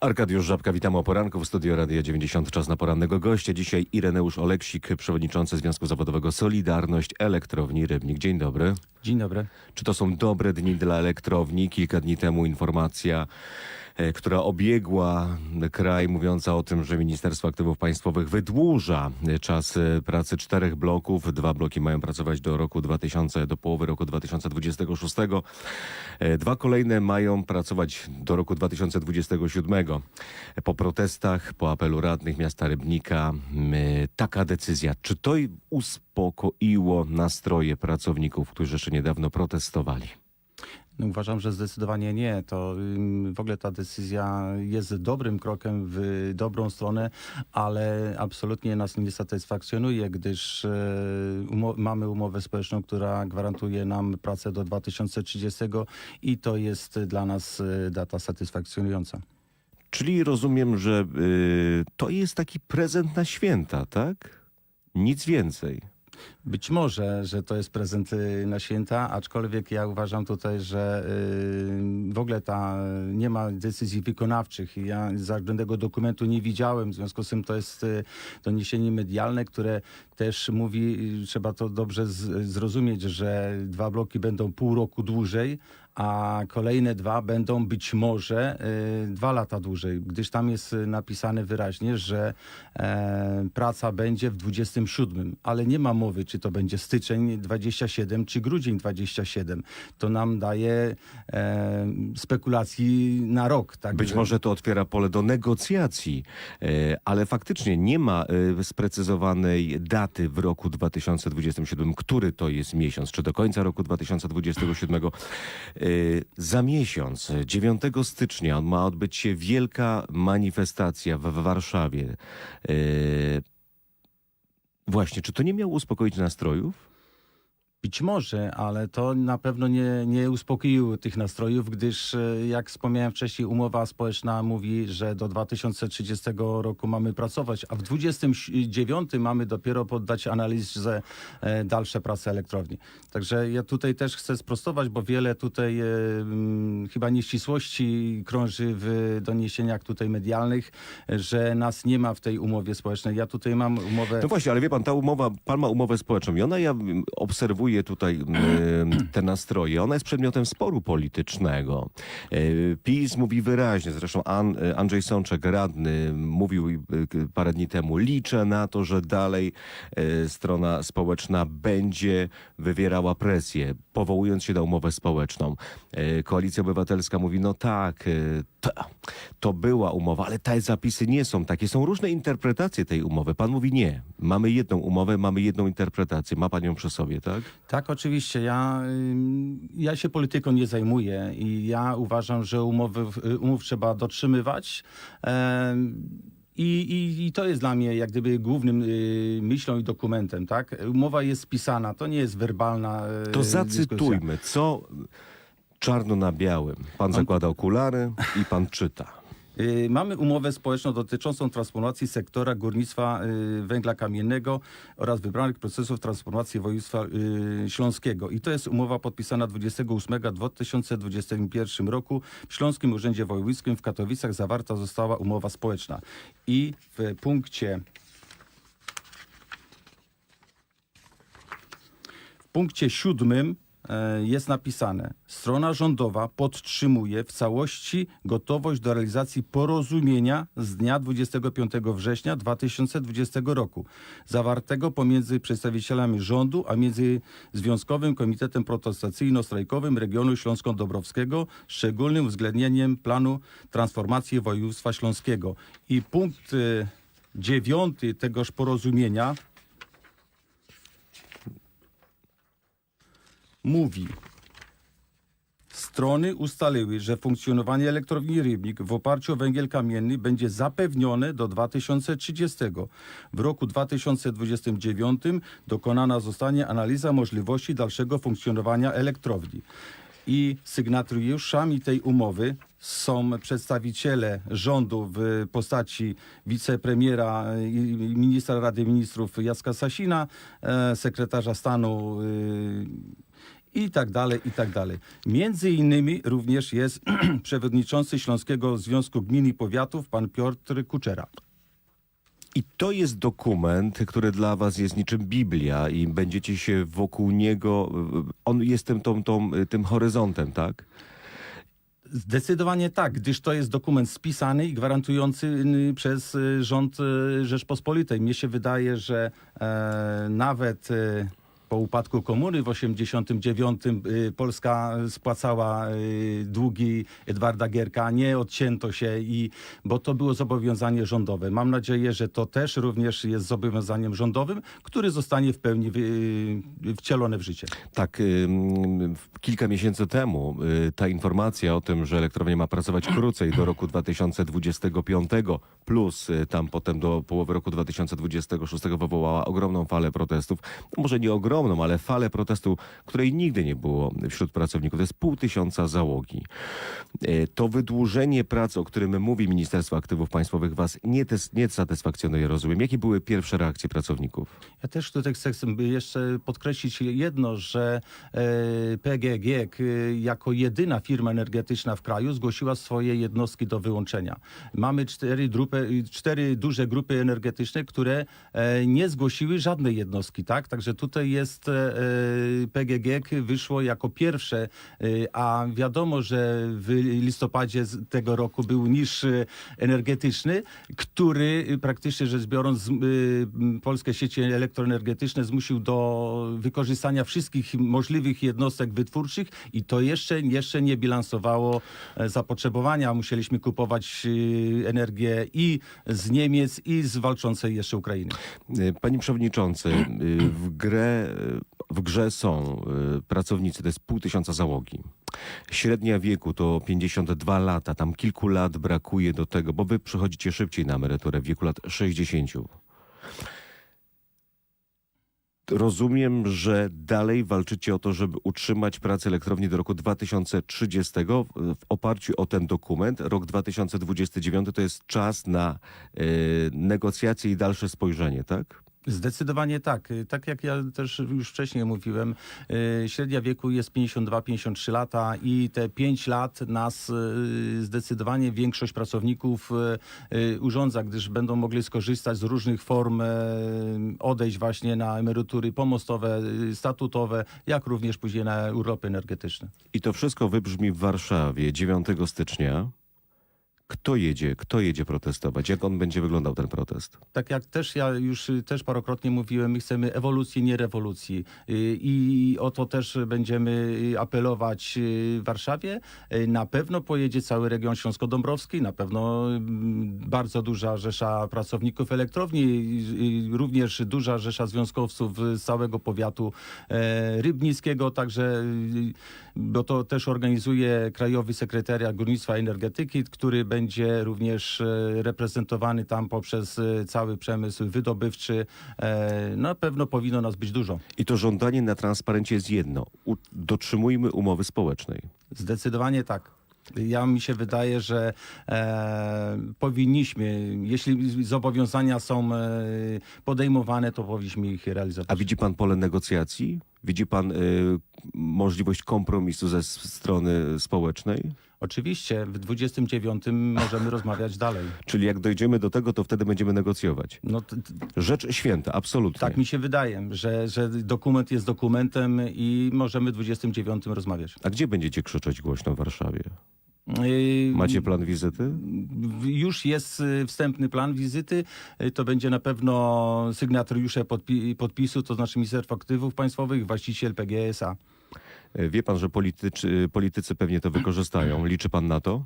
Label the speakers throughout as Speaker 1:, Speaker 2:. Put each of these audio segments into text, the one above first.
Speaker 1: Arkadiusz Żabka, witam o poranku w studio Radia 90. Czas na porannego gościa. Dzisiaj Ireneusz Oleksik, przewodniczący Związku Zawodowego Solidarność Elektrowni Rybnik. Dzień dobry.
Speaker 2: Dzień dobry.
Speaker 1: Czy to są dobre dni dla elektrowni? Kilka dni temu informacja, która obiegła kraj, mówiąca o tym, że Ministerstwo Aktywów Państwowych wydłuża e, czas e, pracy czterech bloków. Dwa bloki mają pracować do roku 2000, do połowy roku 2026. E, Dwa kolejne mają pracować do roku 2027. Po protestach, po apelu radnych miasta Rybnika, taka decyzja, czy to uspokoiło nastroje pracowników, którzy jeszcze niedawno protestowali?
Speaker 2: No, uważam, że zdecydowanie nie. To w ogóle ta decyzja jest dobrym krokiem w dobrą stronę, ale absolutnie nas nie satysfakcjonuje, gdyż e, umo- mamy umowę społeczną, która gwarantuje nam pracę do 2030 i to jest dla nas e, data satysfakcjonująca.
Speaker 1: Czyli rozumiem, że y, to jest taki prezent na święta, tak? Nic więcej.
Speaker 2: Być może, że to jest prezent na święta, aczkolwiek ja uważam tutaj, że y, w ogóle ta nie ma decyzji wykonawczych. Ja żadnego dokumentu nie widziałem, w związku z tym to jest y, doniesienie medialne, które też mówi, y, trzeba to dobrze zrozumieć, że dwa bloki będą pół roku dłużej, a kolejne dwa będą być może y, dwa lata dłużej, gdyż tam jest y, napisane wyraźnie, że e, praca będzie w 27, ale nie ma mowy, czy to będzie styczeń 27, czy grudzień 27. To nam daje e, spekulacji na rok. Tak
Speaker 1: Być
Speaker 2: że-
Speaker 1: może to otwiera pole do negocjacji, e, ale faktycznie nie ma sprecyzowanej daty w roku 2027, który to jest miesiąc, czy do końca roku 2027. E, Za miesiąc, 9 stycznia, ma odbyć się wielka manifestacja w Warszawie. E, Właśnie, czy to nie miało uspokoić nastrojów?
Speaker 2: Być może, ale to na pewno nie, nie uspokoiło tych nastrojów, gdyż e, jak wspomniałem wcześniej, umowa społeczna mówi, że do 2030 roku mamy pracować, a w 29 mamy dopiero poddać analizie e, dalsze prace elektrowni. Także ja tutaj też chcę sprostować, bo wiele tutaj e, mm, chyba nieścisłości krąży w doniesieniach tutaj medialnych, że nas nie ma w tej umowie społecznej. Ja tutaj mam umowę...
Speaker 1: No właśnie, ale wie pan, ta umowa, pan ma umowę społeczną i ona, ja mm, obserwuję tutaj mm, te nastroje, ona jest przedmiotem sporu politycznego. E, PiS mówi wyraźnie, zresztą An, Andrzej Sączek, radny, mówił k- parę dni temu, liczę na to, że dalej e, strona społeczna będzie wywierała presję, powołując się na umowę społeczną. E, Koalicja Obywatelska mówi, no tak, e, to, była umowa, ale te zapisy nie są takie. Są różne interpretacje tej umowy. Pan mówi nie. Mamy jedną umowę, mamy jedną interpretację. Ma pan ją przy sobie, tak?
Speaker 2: Tak, oczywiście. Ja, ja się polityką nie zajmuję i ja uważam, że umowy, y, umów trzeba dotrzymywać. I, i, I to jest dla mnie jak gdyby głównym y, myślą i dokumentem, tak? Umowa jest spisana, to nie jest werbalna y,
Speaker 1: To
Speaker 2: dyskusja.
Speaker 1: zacytujmy, co czarno na białym. Pan zakłada okulary i pan czyta.
Speaker 2: Y, Mamy umowę społeczną dotyczącą transformacji sektora górnictwa y, węgla kamiennego oraz wybranych procesów transformacji województwa y, śląskiego. I to jest umowa podpisana 28 2021 roku w Śląskim Urzędzie Wojewódzkim w Katowicach zawarta została umowa społeczna. I w punkcie W punkcie siódmym jest napisane: Strona rządowa podtrzymuje w całości gotowość do realizacji porozumienia z dnia 25 września 2020 roku, zawartego pomiędzy przedstawicielami rządu a między Związkowym Komitetem Protestacyjno-Strajkowym Regionu Śląsko-Dąbrowskiego, z szczególnym uwzględnieniem planu transformacji województwa śląskiego. I punkt e, dziewiąty tegoż porozumienia mówi. Strony ustaliły, że funkcjonowanie elektrowni Rybnik w oparciu o węgiel kamienny będzie zapewnione do 2030. W roku 2029 dokonana zostanie analiza możliwości dalszego funkcjonowania elektrowni. I sygnatariuszami tej umowy są przedstawiciele rządu w postaci wicepremiera i ministra Rady Ministrów Jacka Sasina, e, sekretarza stanu y, i tak dalej, i tak dalej. Między innymi również jest przewodniczący Śląskiego Związku Gmin i Powiatów, pan Piotr Kuczera.
Speaker 1: I to jest dokument, który dla was jest niczym Biblia i będziecie się wokół niego, on jest tym, tą, tą, tym horyzontem, tak?
Speaker 2: Zdecydowanie tak, gdyż to jest dokument spisany i gwarantujący przez y, rząd Rzeczpospolitej. Mnie się wydaje, że e, nawet e, po upadku komuny w 89 y, Polska spłacała y, długi Edwarda Gierka, nie odcięto się, i, bo to było zobowiązanie rządowe. Mam nadzieję, że to też również jest zobowiązaniem rządowym, który zostanie w pełni y, wcielone w życie.
Speaker 1: Tak, kilka miesięcy temu ta informacja o tym, że elektrownia ma pracować krócej do roku 2025, plus tam potem do połowy roku 2026 wywołała ogromną falę protestów. Może nie ogromną, ale falę protestu, której nigdy nie było wśród pracowników. To jest pół tysiąca załogi. Y, To wydłużenie prac, o którym mówi Ministerstwo Aktywów Państwowych, was nie, tes- nie satysfakcjonuje, rozumiem. Jakie były pierwsze reakcje pracowników?
Speaker 2: Ja też tutaj chcę jeszcze podkreślić jedno, że e, PGG jako jedyna firma energetyczna w kraju zgłosiła swoje jednostki do wyłączenia. Mamy cztery, cztery duże grupy energetyczne, które e, nie zgłosiły żadnej jednostki, tak? Także tutaj jest e, e, PGG wyszło jako pierwsze, e, a wiadomo, że w listopadzie tego roku był niż energetyczny, który praktycznie rzecz biorąc polskie sieci elektroenergetyczne zmusił do wykorzystania wszystkich możliwych jednostek wytwórczych i to jeszcze, jeszcze nie bilansowało zapotrzebowania. Musieliśmy kupować energię i z Niemiec i z walczącej jeszcze Ukrainy.
Speaker 1: Panie Przewodniczący, w, grę, w grze są y, pracownicy, to jest pół tysiąca załogi. Średnia wieku to 52 lata, tam kilku lat brakuje do tego, bo wy przychodzicie szybciej na emeryturę w wieku lat 60. Rozumiem, że dalej walczycie o to, żeby utrzymać pracę elektrowni do roku 2030 w w oparciu o ten dokument. Rok 2029 to jest czas na y, negocjacje i dalsze spojrzenie, tak?
Speaker 2: Zdecydowanie tak. Y, Tak jak ja też już wcześniej mówiłem, y, średnia wieku jest 52-53 lata i te 5 lat nas y, zdecydowanie większość pracowników urządza, gdyż będą mogli skorzystać z różnych form, y, odejść właśnie na emerytury pomostowe, statutowe, jak również później na urlopy energetyczne.
Speaker 1: I to wszystko wybrzmi w Warszawie 9 stycznia. Kto jedzie? Kto jedzie protestować? Jak on będzie wyglądał ten protest?
Speaker 2: Tak jak też ja już y, też parokrotnie mówiłem, my chcemy ewolucji, nie rewolucji. Y, I o to też będziemy y, apelować w Warszawie. Na pewno pojedzie cały region Śląsko-Dąbrowski, na pewno mm, bardzo duża rzesza pracowników elektrowni, również duża rzesza związkowców z całego powiatu e, rybnickiego, także bo to też organizuje Krajowy Sekretariat Górnictwa i Energetyki, który będzie również e, reprezentowany tam poprzez e, cały przemysł wydobywczy. Na pewno powinno nas być dużo.
Speaker 1: I to żądanie na transparencie jest jedno. Dotrzymujmy umowy społecznej.
Speaker 2: Zdecydowanie tak. Ja mi się wydaje, że e, powinniśmy, jeśli zobowiązania są e, podejmowane, to powinniśmy ich realizować.
Speaker 1: A widzi pan pole negocjacji? Widzi pan y, możliwość kompromisu ze strony społecznej?
Speaker 2: Oczywiście w 29 możemy rozmawiać dalej.
Speaker 1: Czyli jak dojdziemy do tego, to wtedy będziemy negocjować.
Speaker 2: No,
Speaker 1: Rzecz święta, absolutnie.
Speaker 2: tak mi się wydaje, że, że dokument jest dokumentem i możemy w 29 rozmawiać.
Speaker 1: A gdzie będziecie krzyczeć głośno w Warszawie?
Speaker 2: Yy,
Speaker 1: Macie plan wizyty?
Speaker 2: Już jest y, wstępny plan wizyty. Y, To będzie na pewno sygnatariusze podpi- podpisu, to znaczy Ministerstwo Aktywów Państwowych, właściciel PGSA.
Speaker 1: E, Wie pan, że politycy, pewnie to wykorzystają. Liczy pan na to?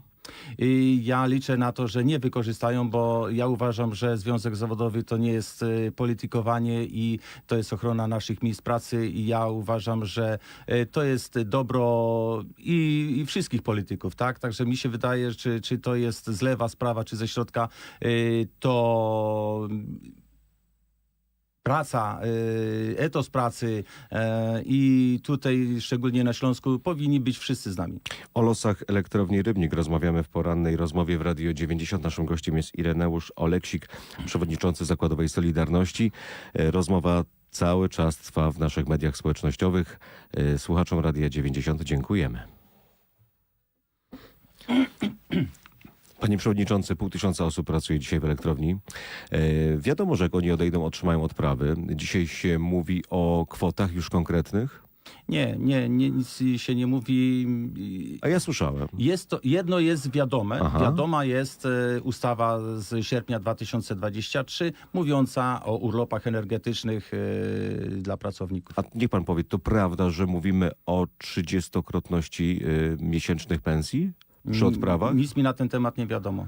Speaker 2: I ja liczę na to, że nie wykorzystają, bo ja uważam, że związek zawodowy to nie jest y, politykowanie i to jest ochrona naszych miejsc pracy i ja uważam, że y, to jest dobro i, i wszystkich polityków, tak? Także mi się wydaje, czy, czy to jest z lewa sprawa, czy ze środka, to praca, y, etos pracy y, i tutaj szczególnie na Śląsku powinni być wszyscy z nami.
Speaker 1: O losach elektrowni Rybnik rozmawiamy w porannej rozmowie w Radio 90. Naszym gościem jest Ireneusz Oleksik, przewodniczący Zakładowej Solidarności. E, Rozmowa cały czas trwa w naszych mediach społecznościowych. E, Słuchaczom Radia 90 dziękujemy. Panie Przewodniczący, pół tysiąca osób pracuje dzisiaj w elektrowni. E, wiadomo, że jak oni odejdą, otrzymają odprawy. Dzisiaj się mówi o kwotach już konkretnych.
Speaker 2: Nie, nie, nie nic się nie mówi.
Speaker 1: A ja słyszałem.
Speaker 2: Jest to, jedno jest wiadome.
Speaker 1: Aha.
Speaker 2: Wiadoma jest e, ustawa z sierpnia 2023 mówiąca o urlopach energetycznych e, dla pracowników.
Speaker 1: A niech pan powie, to prawda, że mówimy o 30-krotności y, miesięcznych pensji przy odprawach?
Speaker 2: Nic mi na ten temat nie wiadomo.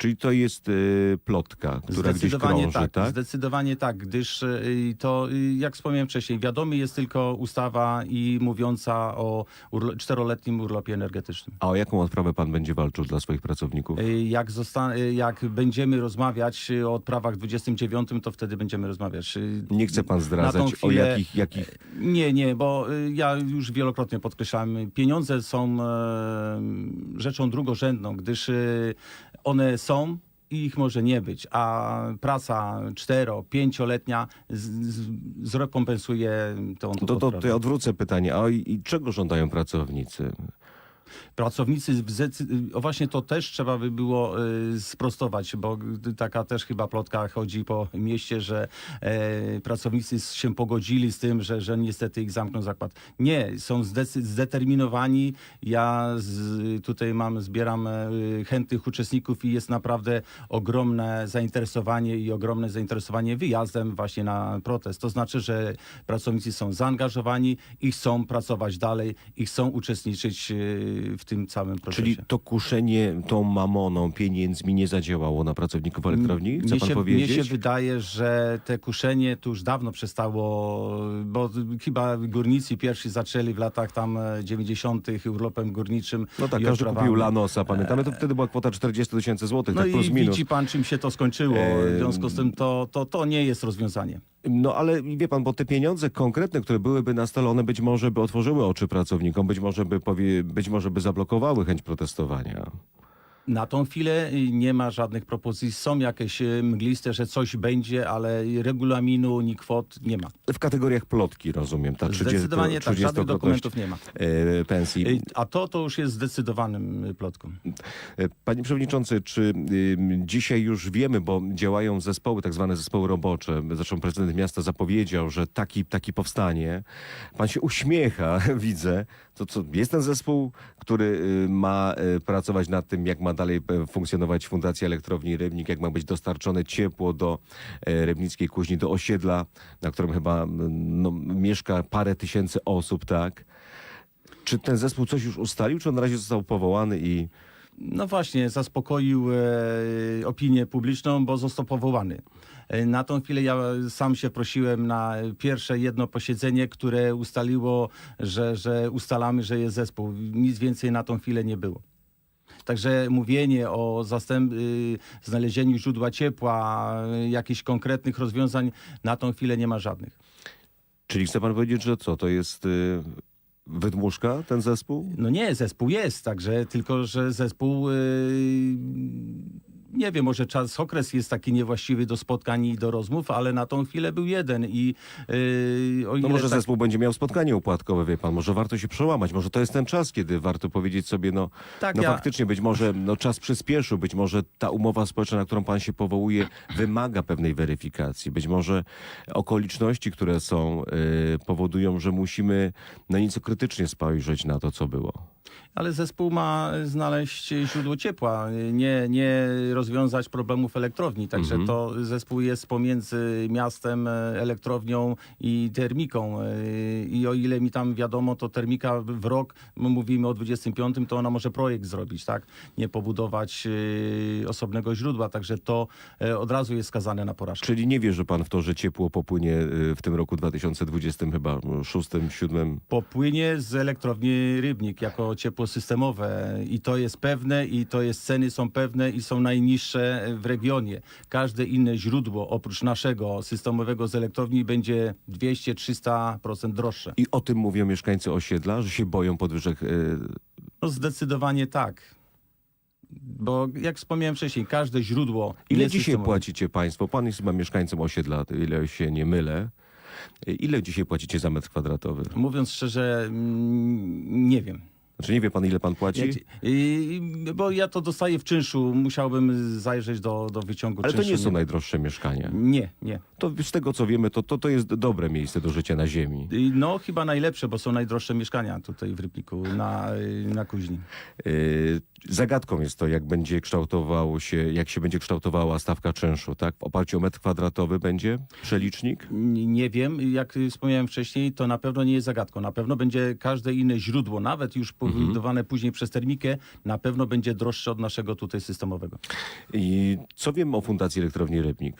Speaker 1: Czyli to jest y, plotka, która gdzieś krąży, tak?
Speaker 2: tak, Zdecydowanie tak, gdyż y, to, y, jak wspomniałem wcześniej, wiadomy jest tylko ustawa i mówiąca o urlo- czteroletnim urlopie energetycznym.
Speaker 1: A o jaką odprawę pan będzie walczył dla swoich pracowników?
Speaker 2: Y, Jak, jak będziemy rozmawiać o odprawach 29, to wtedy będziemy rozmawiać. Y,
Speaker 1: Nie chce pan zdradzać, o
Speaker 2: chwilę-
Speaker 1: jakich, jakich...
Speaker 2: Nie, nie, bo y, ja już wielokrotnie podkreślałem, pieniądze są e, rzeczą drugorzędną, gdyż y, one są i ich może nie być, a praca cztero, pięcioletnia z, z, zrekompensuje tą, tą
Speaker 1: To, to, to ja odwrócę pytanie. A i, i czego żądają pracownicy?
Speaker 2: Pracownicy, w o właśnie to też trzeba by było y, sprostować, bo y, taka też chyba plotka chodzi po mieście, że e, pracownicy się pogodzili z tym, że, że niestety ich zamkną zakład. Nie, są zdeterminowani. Ja z, tutaj mam, zbieram e, chętnych uczestników i jest naprawdę ogromne zainteresowanie i ogromne zainteresowanie wyjazdem właśnie na protest. To znaczy, że pracownicy są zaangażowani i chcą pracować dalej i chcą uczestniczyć e, w tym całym procesie.
Speaker 1: Czyli to kuszenie tą mamoną, pieniędzmi nie zadziałało na pracowników elektrowni? Chce
Speaker 2: mnie
Speaker 1: pan
Speaker 2: się,
Speaker 1: powiedzieć?
Speaker 2: Mnie się wydaje, że te kuszenie tu już dawno przestało, bo chyba górnicy pierwsi zaczęli w latach tam e, 90. urlopem górniczym.
Speaker 1: No tak,
Speaker 2: i
Speaker 1: każdy
Speaker 2: odprawami.
Speaker 1: kupił Lanosa, pamiętamy, to wtedy była kwota 40 tysięcy złotych,
Speaker 2: No
Speaker 1: tak
Speaker 2: i
Speaker 1: plus minus.
Speaker 2: widzi pan, czym się to skończyło. W
Speaker 1: Em.
Speaker 2: związku z tym to, to, to nie jest rozwiązanie.
Speaker 1: No ale wie pan, bo te pieniądze konkretne, które byłyby na stole, one być może by otworzyły oczy pracownikom, być może by, powie, być może by zablokowały chęć protestowania.
Speaker 2: Na tą chwilę y, nie ma żadnych propozycji. Są jakieś y, mgliste, że coś będzie, ale regulaminu ni kwot nie ma.
Speaker 1: W kategoriach plotki, rozumiem, ta 30,
Speaker 2: Zdecydowanie tak, żadnych
Speaker 1: 30-krotność
Speaker 2: dokumentów nie ma.
Speaker 1: e, pensji.
Speaker 2: Y, A to to już jest zdecydowanym plotką.
Speaker 1: E, Panie Przewodniczący, czy dzisiaj już wiemy, bo działają zespoły, tak zwane zespoły robocze, zresztą prezydent miasta zapowiedział, że taki, taki powstanie. Pan się uśmiecha, widzę. To co, jest ten zespół, który y, ma y, pracować nad tym, jak ma dalej e, funkcjonować Fundacja Elektrowni Rybnik, jak ma być dostarczone ciepło do e, Rybnickiej Kuźni, do osiedla, na którym chyba no, mieszka parę tysięcy osób, tak? Czy ten zespół coś już ustalił, czy on na razie został powołany i...
Speaker 2: No właśnie, zaspokoił e, opinię publiczną, bo został powołany. E, Na tą chwilę ja sam się prosiłem na pierwsze jedno posiedzenie, które ustaliło, że, że ustalamy, że jest zespół. Nic więcej na tą chwilę nie było. Także mówienie o zastęp, y, znalezieniu źródła ciepła, y, jakichś konkretnych rozwiązań, na tą chwilę nie ma żadnych.
Speaker 1: Czyli chce pan powiedzieć, że co, to jest y, wydmuszka, ten zespół?
Speaker 2: No nie, zespół jest, także tylko, że zespół. Yy, nie wiem, może czas, okres jest taki niewłaściwy do spotkań i do rozmów, ale na tą chwilę był jeden i yy, o
Speaker 1: No może
Speaker 2: tak,
Speaker 1: zespół będzie miał spotkanie upłatkowe, wie pan, może warto się przełamać, może to jest ten czas, kiedy warto powiedzieć sobie, no,
Speaker 2: Tak,
Speaker 1: no
Speaker 2: ja-
Speaker 1: faktycznie, być może no, czas przyspieszył, być może ta umowa społeczna, na którą pan się powołuje, wymaga pewnej weryfikacji, być może okoliczności, które są, y, powodują, że musimy no nieco krytycznie spojrzeć na to, co było.
Speaker 2: Ale zespół ma znaleźć źródło ciepła, nie, nie rozwiązać problemów elektrowni. Także
Speaker 1: Mhm.
Speaker 2: to zespół jest pomiędzy miastem, e, elektrownią i termiką. E, I o ile mi tam wiadomo, to termika w rok, my mówimy o 25, to ona może projekt zrobić, tak? Nie pobudować e, osobnego źródła. Także to od razu jest skazane na porażkę.
Speaker 1: Czyli nie wierzy pan w to, że ciepło popłynie w tym roku 2020 chyba, 6, 7?
Speaker 2: popłynie z elektrowni Rybnik jako ciepło systemowe i to jest pewne i to jest ceny są pewne i są najniższe w regionie. Każde inne źródło oprócz naszego systemowego z elektrowni będzie 200-300% droższe.
Speaker 1: I o tym mówią mieszkańcy osiedla, że się boją podwyżek y,
Speaker 2: No zdecydowanie tak. Bo jak wspomniałem wcześniej, każde źródło
Speaker 1: Ile dzisiaj
Speaker 2: systemowe.
Speaker 1: płacicie państwo? Pan jest chyba mieszkańcem osiedla, ile się nie mylę. Ile dzisiaj płacicie za metr kwadratowy?
Speaker 2: Mówiąc szczerze, mm, nie wiem.
Speaker 1: Znaczy nie wie pan, ile pan płaci?
Speaker 2: Jak, i, bo ja to dostaję w czynszu, musiałbym zajrzeć do, do wyciągu
Speaker 1: Ale to
Speaker 2: czynszu.
Speaker 1: nie są najdroższe mieszkania.
Speaker 2: Nie, nie.
Speaker 1: To z tego, co wiemy, to, to, to jest dobre miejsce do życia na ziemi.
Speaker 2: I No chyba najlepsze, bo są najdroższe mieszkania tutaj w Rybniku na, na Kuźni.
Speaker 1: Yy, Zagadką jest to, jak będzie kształtowało się, jak się będzie kształtowała stawka czynszu, tak? W oparciu o metr kwadratowy będzie przelicznik?
Speaker 2: N- Nie wiem, jak wspomniałem wcześniej, to na pewno nie jest zagadką. Na pewno będzie każde inne źródło, nawet już powidowane później przez termikę, na pewno będzie droższe od naszego tutaj systemowego.
Speaker 1: I co wiemy o Fundacji Elektrowni Rybnik?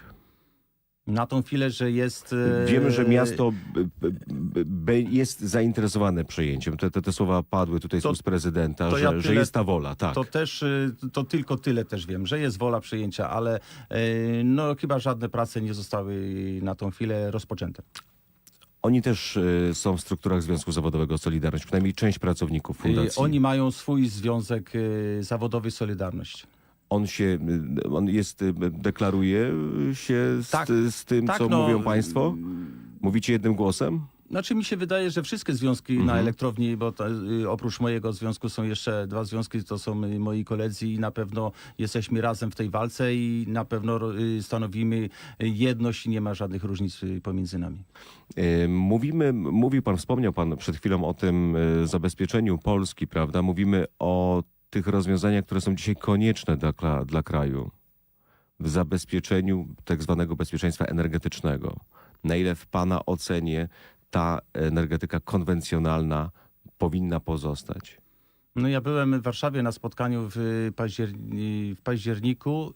Speaker 2: Na tą chwilę, że jest... e,
Speaker 1: Wiemy, że miasto jest zainteresowane przejęciem. Te, te, te słowa padły tutaj z
Speaker 2: To-
Speaker 1: ust prezydenta, że,
Speaker 2: ja
Speaker 1: że
Speaker 2: tyle-
Speaker 1: jest ta wola, tak.
Speaker 2: To też, y, to tylko tyle też wiem, że jest wola przyjęcia, ale y, no chyba żadne prace nie zostały na tą chwilę rozpoczęte.
Speaker 1: Oni też y, są w strukturach Związku Zawodowego Solidarność, przynajmniej część pracowników fundacji.
Speaker 2: Oni mają swój związek y, zawodowy Solidarność.
Speaker 1: On się, y, on jest, y, deklaruje się z,
Speaker 2: Tak.
Speaker 1: z tym,
Speaker 2: Tak,
Speaker 1: co
Speaker 2: no,
Speaker 1: mówią państwo? Mówicie jednym głosem?
Speaker 2: Znaczy mi się wydaje, że wszystkie związki na elektrowni, bo to, y, oprócz mojego związku są jeszcze dwa związki, to są y, moi koledzy i na pewno jesteśmy razem w tej walce i na pewno y, stanowimy jedność i nie ma żadnych różnic pomiędzy nami.
Speaker 1: Mówimy, mówił pan, wspomniał pan przed chwilą o tym zabezpieczeniu Polski, prawda? Mówimy o tych rozwiązaniach, które są dzisiaj konieczne dla, dla kraju w zabezpieczeniu tak zwanego bezpieczeństwa energetycznego. Na ile w pana ocenie ta energetyka konwencjonalna powinna pozostać?
Speaker 2: No ja byłem w Warszawie na spotkaniu w, paździer... w październiku,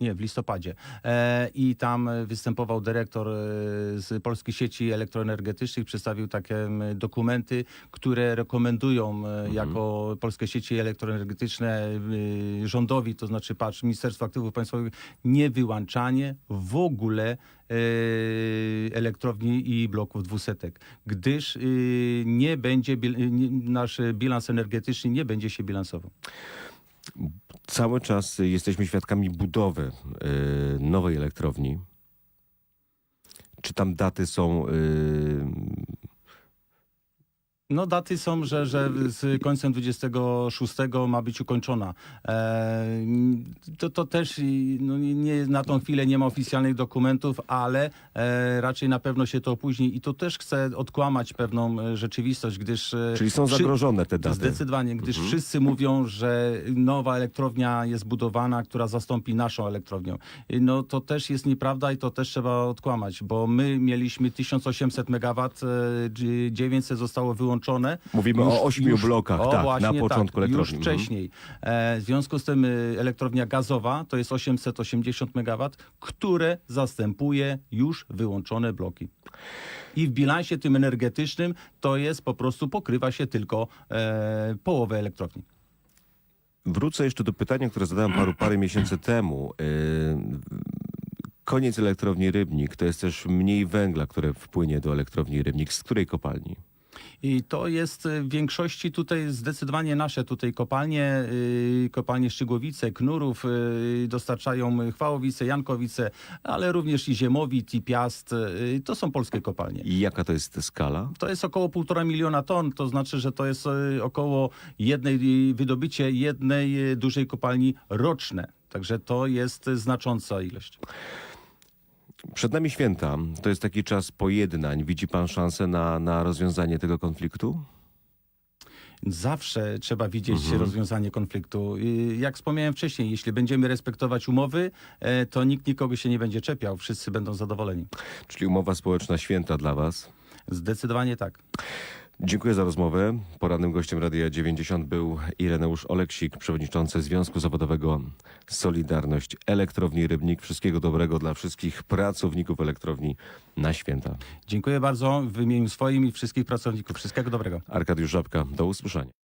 Speaker 2: nie, w listopadzie. E, I tam występował dyrektor e, z Polskiej Sieci Elektroenergetycznych, przedstawił takie dokumenty, które rekomendują e, jako Polskie Sieci Elektroenergetyczne y, rządowi, to znaczy patrz, Ministerstwo Aktywów Państwowych, niewyłączanie w ogóle e, elektrowni i bloków dwusetek, gdyż y, nie będzie, nie, nasz bilans energetyczny nie będzie się bilansował.
Speaker 1: Cały czas jesteśmy świadkami budowy nowej elektrowni. Czy tam daty są
Speaker 2: No daty są, że, że z końcem 26 ma być ukończona. E, to, to też no, nie- na tą chwilę nie ma oficjalnych dokumentów, ale e, raczej na pewno się to opóźni i to też chcę odkłamać pewną e, rzeczywistość, gdyż... e,
Speaker 1: Czyli są zagrożone te daty.
Speaker 2: Zdecydowanie, gdyż wszyscy mówią, że nowa elektrownia jest budowana, która zastąpi naszą elektrownię. I No to też jest nieprawda i to też trzeba odkłamać, bo my mieliśmy 1800 MW, e, 900 zostało wyłączone.
Speaker 1: Mówimy o ośmiu blokach,
Speaker 2: o,
Speaker 1: tak,
Speaker 2: właśnie
Speaker 1: na początku
Speaker 2: tak,
Speaker 1: elektrowni.
Speaker 2: Już
Speaker 1: Mhm.
Speaker 2: wcześniej. E, w związku z tym e, elektrownia gazowa to jest 880 MW, które zastępuje już wyłączone bloki. I w bilansie tym energetycznym to jest po prostu pokrywa się tylko e, połowę elektrowni.
Speaker 1: Wrócę jeszcze do pytania, które zadałem paru parę miesięcy temu. Y, Koniec elektrowni Rybnik to jest też mniej węgla, które wpłynie do elektrowni Rybnik. Z której kopalni?
Speaker 2: I to jest y, w większości tutaj zdecydowanie nasze tutaj kopalnie, y, kopalnie Szczygłowice, Knurów y, dostarczają Chwałowice, Jankowice, ale również i Ziemowit, i Piast. To są polskie kopalnie.
Speaker 1: I jaka to jest skala?
Speaker 2: To jest około półtora miliona ton, to znaczy, że to jest około jednej, wydobycie jednej dużej kopalni roczne. Także to jest znacząca ilość.
Speaker 1: Przed nami święta. To jest taki czas pojednań. Widzi pan szansę na, na rozwiązanie tego konfliktu?
Speaker 2: Zawsze trzeba widzieć rozwiązanie konfliktu. Jak wspomniałem wcześniej, jeśli będziemy respektować umowy, e, to nikt nikogo się nie będzie czepiał, wszyscy będą zadowoleni.
Speaker 1: Czyli umowa społeczna święta dla was.
Speaker 2: Zdecydowanie tak.
Speaker 1: Dziękuję za rozmowę. Porannym gościem Radia 90 był Ireneusz Oleksik, przewodniczący Związku Zawodowego Solidarność Elektrowni Rybnik. Wszystkiego dobrego dla wszystkich pracowników elektrowni na święta.
Speaker 2: Dziękuję bardzo w imieniu swoim i wszystkich pracowników. Wszystkiego dobrego.
Speaker 1: Arkadiusz Żabka, do usłyszenia.